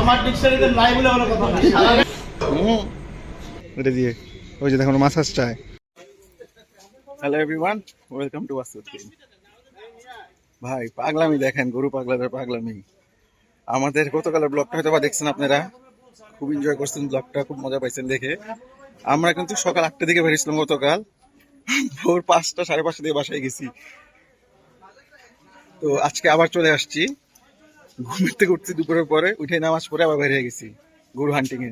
আমার ডিকশনারিতে নাই বলে কোনো কথা নাই। দিয়ে। ওই যে দেখুন মাসাজ চায়। হ্যালো এভরিওয়ান ওয়েলকাম টু ভাই পাগলামি দেখেন গরু পাগলাদের পাগলামি। আমাদের গতকালের ব্লগটা হয়তো বা দেখছেন আপনারা। খুব এনজয় করছেন ব্লগটা খুব মজা পাইছেন দেখে। আমরা কিন্তু সকাল আটটা দিকে বেরিয়েছিলাম গতকাল। ভোর পাঁচটা সাড়ে পাঁচটা দিয়ে বাসায় গেছি। তো আজকে আবার চলে আসছি। ঘুমের থেকে উঠছি দুপুরের পরে, উঠে নামাজ পরে আবার বেরিয়ে গেছি, গরু হান্টিং এ।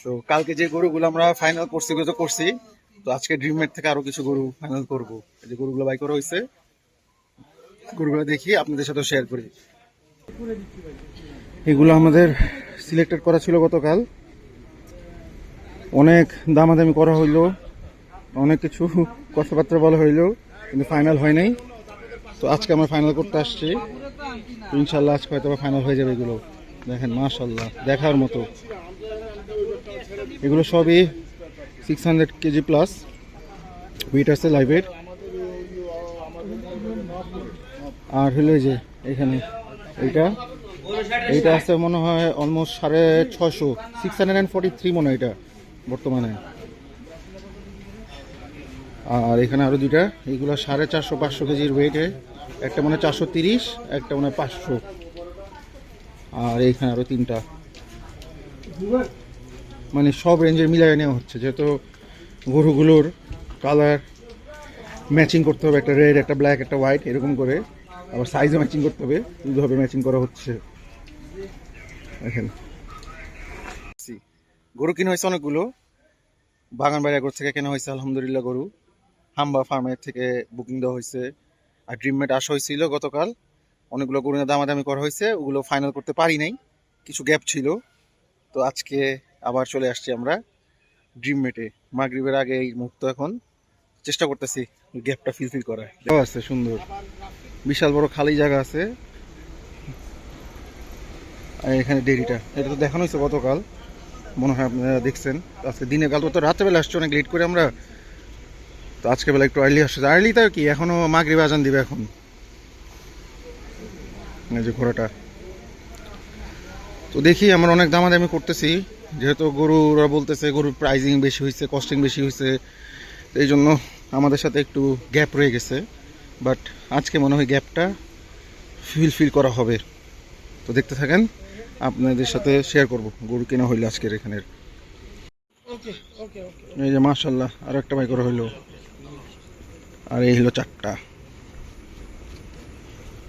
তো কালকে যে গরুগুলো আমরা ফাইনাল করছি তো করছি, তো আজকে ড্রিমের থেকে আরও কিছু গরু ফাইনাল করব। এই যে গরুগুলো বাই করা হয়েছে, গরুগুলো দেখি, আপনাদের সাথে শেয়ার করি। এগুলো আমাদের সিলেক্টেড করা ছিল গতকাল। অনেক দামাদামি করা হইল, অনেক কিছু কথাবার্তা বলা হইল, কিন্তু ফাইনাল হয় নাই। তো আজকে আমরা ফাইনাল করতে আসছি। ইনশাল্লাহ আজকে হয়তো ফাইনাল হয়ে যাবে এগুলো। দেখেন, মাশাল্লাহ, দেখার মতো। এগুলো সবই six hundred kg plus weight আছে লাইভের আর হলো যে এখানে এইটা। এইটা আছে মনে হয় অলমোস্ট সাড়ে ছশো six hundred and forty three মনে হয় এটা বর্তমানে। আর এখানে আরও দুইটা। এইগুলো সাড়ে চারশো, পাঁচশো কেজির ওয়েটে একটা মনে চারশো তিরিশ, একটা মনে পাঁচশো। আর এইখানে আরও তিনটা। মানে সব রেঞ্জের মিলিয়ে নেওয়া হচ্ছে। যেহেতু গরুগুলোর কালার ম্যাচিং করতে হবে। একটা রেড একটা ব্ল্যাক একটা হোয়াইট এরকম করে। আবার সাইজও ম্যাচিং করতে হবে। দুভাবে ম্যাচিং করা হচ্ছে। দেখেন। গরু কিনা হয়েছে অনেকগুলো। বাগান বাড়িয়াগর থেকে কেনা হয়েছে, আলহামদুলিল্লাহ গরু। হাম্বা ফার্মের থেকে বুকিং দেওয়া হয়েছে। আর ড্রিমমেট আসা হয়েছিল গতকাল। অনেকগুলো গরু নিয়ে দামাদামি করা হয়েছে, ওগুলো ফাইনাল করতে পারি নাই। কিছু গ্যাপ ছিল। তো আজকে আবার চলে আসছি আমরা ড্রিম মেটে মাগরিবের আগে এই মুহূর্ত এখন। চেষ্টা করতেছি গ্যাপটা ফিল ফিল করার আছে, সুন্দর। বিশাল বড় খালি জায়গা আছে। আর এখানে ডেরিটা এটা তো দেখানো হয়েছে গতকাল। মনে হয় আপনারা দেখছেন। আজকে দিনে কাল তো রাত্রেবেলা আসছে, অনেক লেট করে আমরা তো আজকে বেলা একটু আর্লি আসছে। আর্লি তাও কি? এখনও মাগরিবে আজান দিবে এখন। এই যে ঘোড়াটা। তো দেখি আমরা অনেক দামাদামি করতেছি। যেহেতু গরুরা বলতেছে গরুর প্রাইজিং বেশি হয়েছে কস্টিং বেশি হয়েছে এই জন্য আমাদের সাথে একটু গ্যাপ রয়ে গেছে। বাট আজকে মনে হয় গ্যাপটা ফিল ফিল করা হবে। তো দেখতে থাকেন আপনাদের সাথে শেয়ার করব গরু কেনা হইল আজকের এখানের। ওকে ওকে ওকে এই যে মাশাল্লাহ আর একটা বাই করা হইল। আর এই হলো চারটা।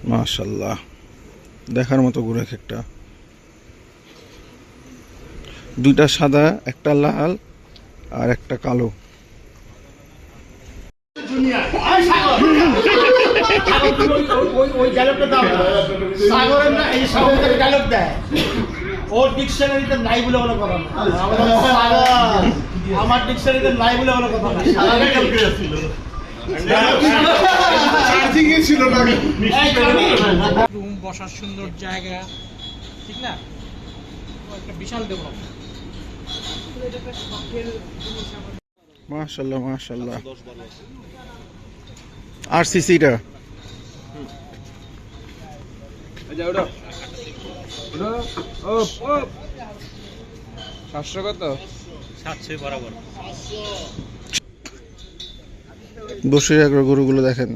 মাশাল্লাহ দেখার মতো গরু একটা। দুইটা সাদা, একটা লাল আর একটা কালো। ওর নাই বলে আমার ডিকশনারিতে নাই বলে কোনো কথা না রুম বসার সুন্দর জায়গা ঠিক না একটা বিশাল ডেভেলপমেন্ট মাশাল্লাহ মাশাল্লাহ আর সিসিটা? সাতশো কত? বসে এগারো গরুগুলো দেখেন।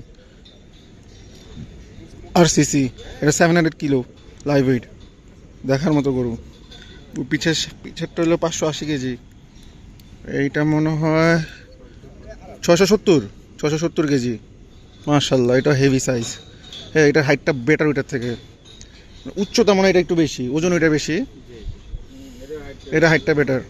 আর সিসি এটা seven hundred kilo live weight দেখার মতো গরু। পিছের পিছেরটা হলো পাঁচশো আশি কেজি। এইটা মনে হয় ছশো সত্তর ছশো সত্তর কেজি। মার্শাল্লাহ এটা হেভি সাইজ হ্যাঁ এটার হাইটটা বেটার ওইটার থেকে। উচ্চতা মনে হয় এটা একটু বেশি, ওজন ওইটা বেশি। এটা হাইটটা বেটার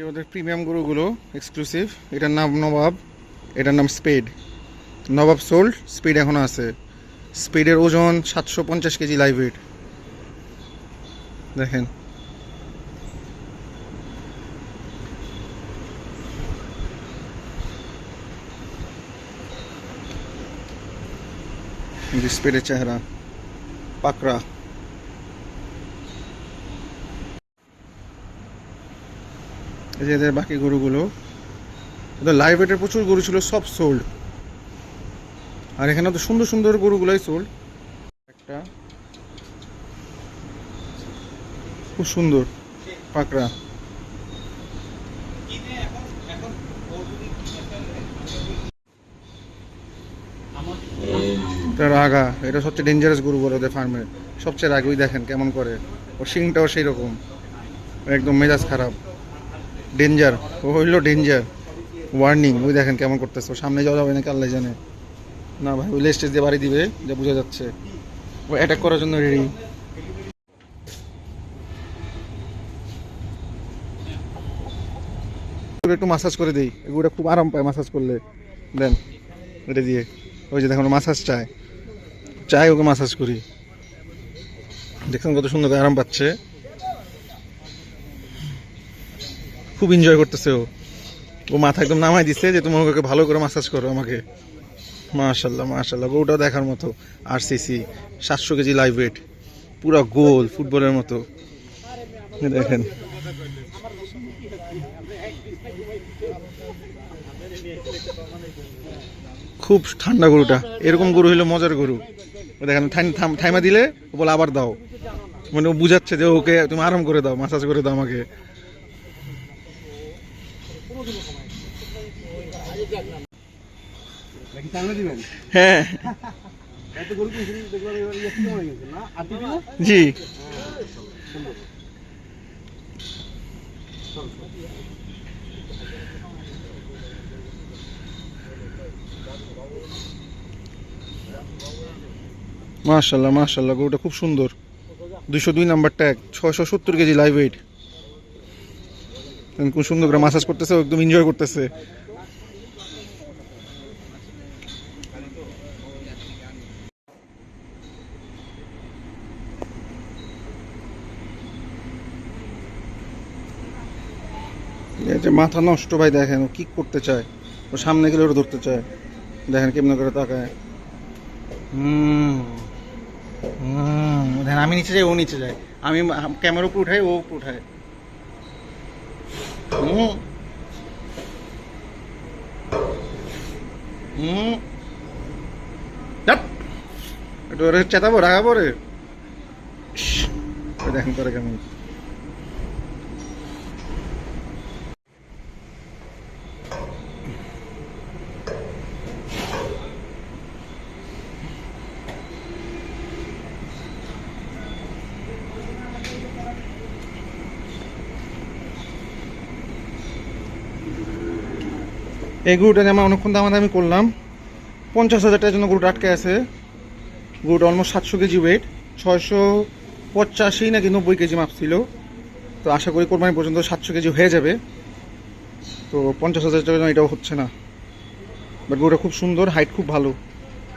যে ওদের প্রিমিয়াম গরুগুলো এক্সক্লুসিভ এটার নাম নবাব, এটার নাম স্পেড। নবাব সোল্ড, স্পিড এখনও আছে। স্পিডের ওজন সাতশো পঞ্চাশ কেজি লাইভ ওয়েট দেখেন। ডিসপ্লের চেহারা, পাকড়া। যে এদের বাকি গরুগুলো। লাইভ ওয়েটের প্রচুর গরু ছিল, সব সোল্ড আর এখানে তো সুন্দর সুন্দর গরুগুলোই সোল্ড একটা। খুব সুন্দর পাকড়া। তার এটা সবচেয়ে ডেঞ্জারাস গরু বলে ওদের ফার্মের সবচেয়ে রাগ, ওই দেখেন কেমন করে। ওর শিংটাও সেই রকম। একদম মেজাজ খারাপ। ডেঞ্জার ও হইল ডেঞ্জার ওয়ার্নিং ওই দেখেন কেমন করতেছে। সামনে যাওয়া যাবে না আল্লাহ জানে। না ভাই, ওই স্টেজ দিয়ে বাড়ি দিবে, যা বোঝা যাচ্ছে। ও অ্যাটাক করার জন্য রেডি একটু মাসাজ করে দিই। এগুলো খুব আরাম পায় মাসাজ করলে। দেন এটা দিয়ে। ওই যে দেখুন মাসাজ চায়। চাই ওকে মাসাজ করি। দেখুন কত সুন্দর আরাম পাচ্ছে। খুব এনজয় করতেছে ও। ও মাথা একদম নামাই দিচ্ছে যে, তুমি ওকে ভালো করে মাসাজ করো আমাকে। মাশাল্লাহ মাশাল্লাহ গরুটাও দেখার মতো। আর সিসি সাতশো কেজি লাইভ ওয়েট পুরো গোল, ফুটবলের মতো। দেখেন। খুব ঠান্ডা গরুটা। এরকম গরু হলো মজার গরু। দেখেন থাইমা দিলে বলে, আবার দাও। মানে ও বুঝাচ্ছে যে, ওকে, তুমি আরাম করে দাও মাসাজ করে দাও আমাকে। হ্যাঁ। জি। মাশাল্লাহ গরুটা খুব সুন্দর। দুইশো দুই নাম্বার ট্যাগ ছয়শো সত্তর কেজি লাইভ ওয়েট খুব সুন্দর করে মাসাজ করতেছে একদম এনজয় করতেছে। মাথা নষ্ট ভাই দেখেন কি করতে চায়? ও সামনে গেলে ওটা ধরতে চায়। দেখেন কেমন করে তাকায়। হুম হুম, দেখেন আমি নিচে যাই, ও নিচে যায়। আমি ক্যামেরা উপরে উঠাই, ও উপরে উঠায়। হুম হুম। একটু চেতাবো রাখাবো রে দেখেন করে কেমন এই গরুটা যেমন অনেকক্ষণ দামাদামি করলাম। পঞ্চাশ হাজার টাকার জন্য গরুটা আটকে আছে। গরুটা অলমোস্ট সাতশো কেজি ওয়েট ছয়শো পঁচাশি নাকি নব্বই কেজি মাপ ছিল। তো আশা করি কোরবানি পর্যন্ত সাতশো কেজি হয়ে যাবে। তো পঞ্চাশ হাজার টাকার জন্য এটাও হচ্ছে না। বাট গরুটা খুব সুন্দর হাইট খুব ভালো।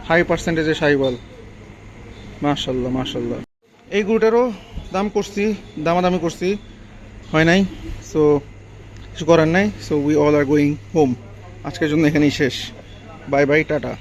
হাই পার্সেন্টেজের সাইবল মাশাল্লাহ মাশাল্লাহ এই গরুটারও দাম করছি, দামাদামি করছি। হয় নাই? সো কিছু করার নাই। So we all are going home আজকের জন্য এখানেই শেষ। Bye bye tata.